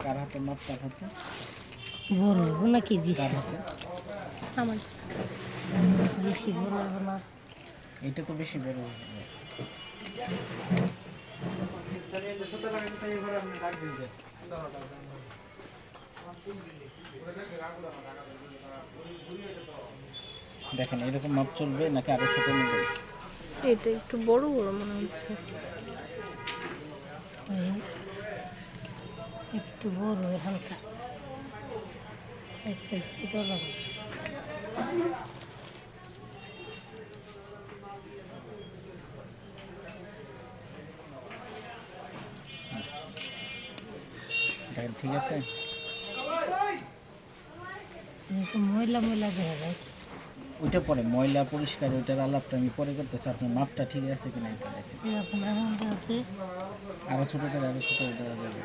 কার হাতে মাপ কার হাতে বড় হব নাকি বেশি কার হাতে আমার বেশি বড় হব না এটা তো বেশি বড় হবে। দেখেন এরকম মাপ চলবে নাকি আরও ছোট নেবে এটা একটু বড় বড় মনে হচ্ছে। একটু বড় হালকা। এক সাইজ ছোট লাগে ঠিক আছে? ময়লা ময়লা দেখা যায়। ওইটা পরে ময়লা পরিষ্কার ওইটার আলাপটা আমি পরে করতেছি আপনার মাপটা ঠিক আছে কিনা এটা দেখেন। এরকম আছে। আরও ছোট ছোট আরও ছোট দেওয়া যাবে।